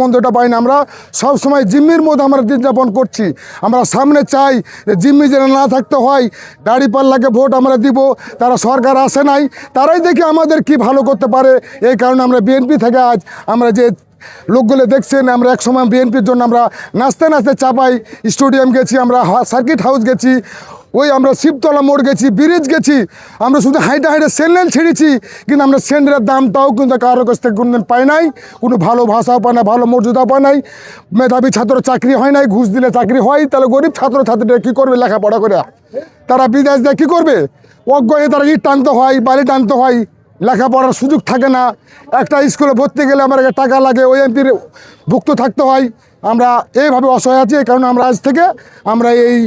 মন্দটা পাই না। আমরা সব সময় জিম্মির মধ্যে আমরা দিন যাপন করছি। আমরা সামনে চাই যে জিম্মি যেন না থাকতে হয়। দাড়ি পাল্লাকে ভোট আমরা দিব। তারা সরকার আসে নাই। তারাই দেখি আমাদের কি ভালো করতে পারে। এই কারণে আমরা বিএনপি থেকে আজ আমরা যে লোকগুলো দেখছেন, আমরা এক সময় বিএনপির জন্য আমরা নাচতে নাচতে চাপাই। স্টেডিয়াম গেছি, আমরা সার্কিট হাউস গেছি। ওই আমরা শিবতলা মোড় গেছি, ব্রিজ গেছি, আমরা শুধু হাইটে হাইটে স্যান্ডেল ছেড়েছি, কিন্তু আমরা স্যান্ডেলের দামটাও কিন্তু কারোর কাছ থেকে কোনোদিন পাই নাই, কোনো ভালো ভাষাও পায় না, ভালো মর্যাদাও পায় নাই, মেধাবী ছাত্র চাকরি হয় নাই, ঘুষ দিলে চাকরি হয়, তাহলে গরিব ছাত্র ছাত্রীরা কী করবে লেখাপড়া করে? তারা বিদেশ দিয়ে কী করবে? অজ্ঞ হয়ে তারা ইট টানতে হয়, বালি টানতে হয়, লেখাপড়ার সুযোগ থাকে না। একটা স্কুলে ভর্তি গেলে আমার টাকা লাগে, ওই এমপির ভুক্ত থাকতে হয়। আমরা এইভাবে অসহায় আছি এই কারণে আমরা আজ থেকে আমরা এই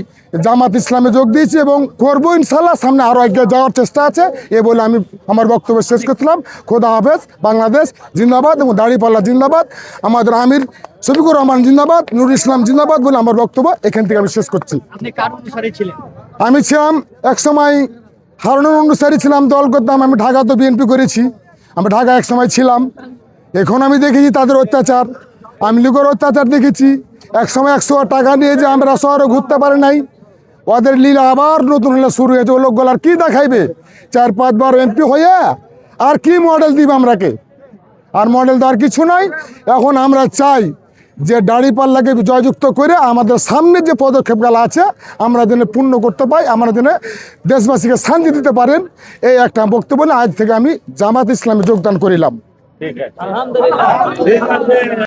জামাত ইসলামে যোগ দিয়েছি এবং করব ইনশাল্লাহ সামনে আরও এগিয়ে যাওয়ার চেষ্টা আছে এ বলে আমি আমার বক্তব্য শেষ করছিলাম। খোদা হাফেজ বাংলাদেশ জিন্দাবাদ এবং দাড়িপাল্লা জিন্দাবাদ আমাদের আমির শফিকুর রহমান জিন্দাবাদ নুরুল ইসলাম জিন্দাবাদ বলে আমার বক্তব্য এখান থেকে আমি শেষ করছি। আমি ছিলাম এক সময় হারুনের অনুসারী ছিলাম দল করতাম আমি ঢাকা তো বিএনপি করেছি আমি ঢাকা এক সময় ছিলাম। এখন আমি দেখেছি তাদের অত্যাচার। আমি লীগের অত্যাচার দেখেছি। এক সময় একশো টাকা নিয়ে যে আমরা শহরে ঘুরতে পারি নাই। ওদের লীলা আবার নতুন হলে শুরু হয়েছে। ও লোকগুলো আর কি দেখাইবে? চার পাঁচবার এমপি হয়ে আর কি মডেল দিবে আমরাকে? আর মডেল আর কিছু নাই। এখন আমরা চাই যে দাড়িপাল্লাকে জয়যুক্ত করে আমাদের সামনে যে পদক্ষেপগুলো আছে, আমরা যেন পূর্ণ করতে পাই, আমরা যেন দেশবাসীকে শান্তি দিতে পারেন। এই একটা বক্তব্য আজ থেকে আমি জামাত ইসলামে যোগদান করিলাম। আলহামদুলিল্লাহ।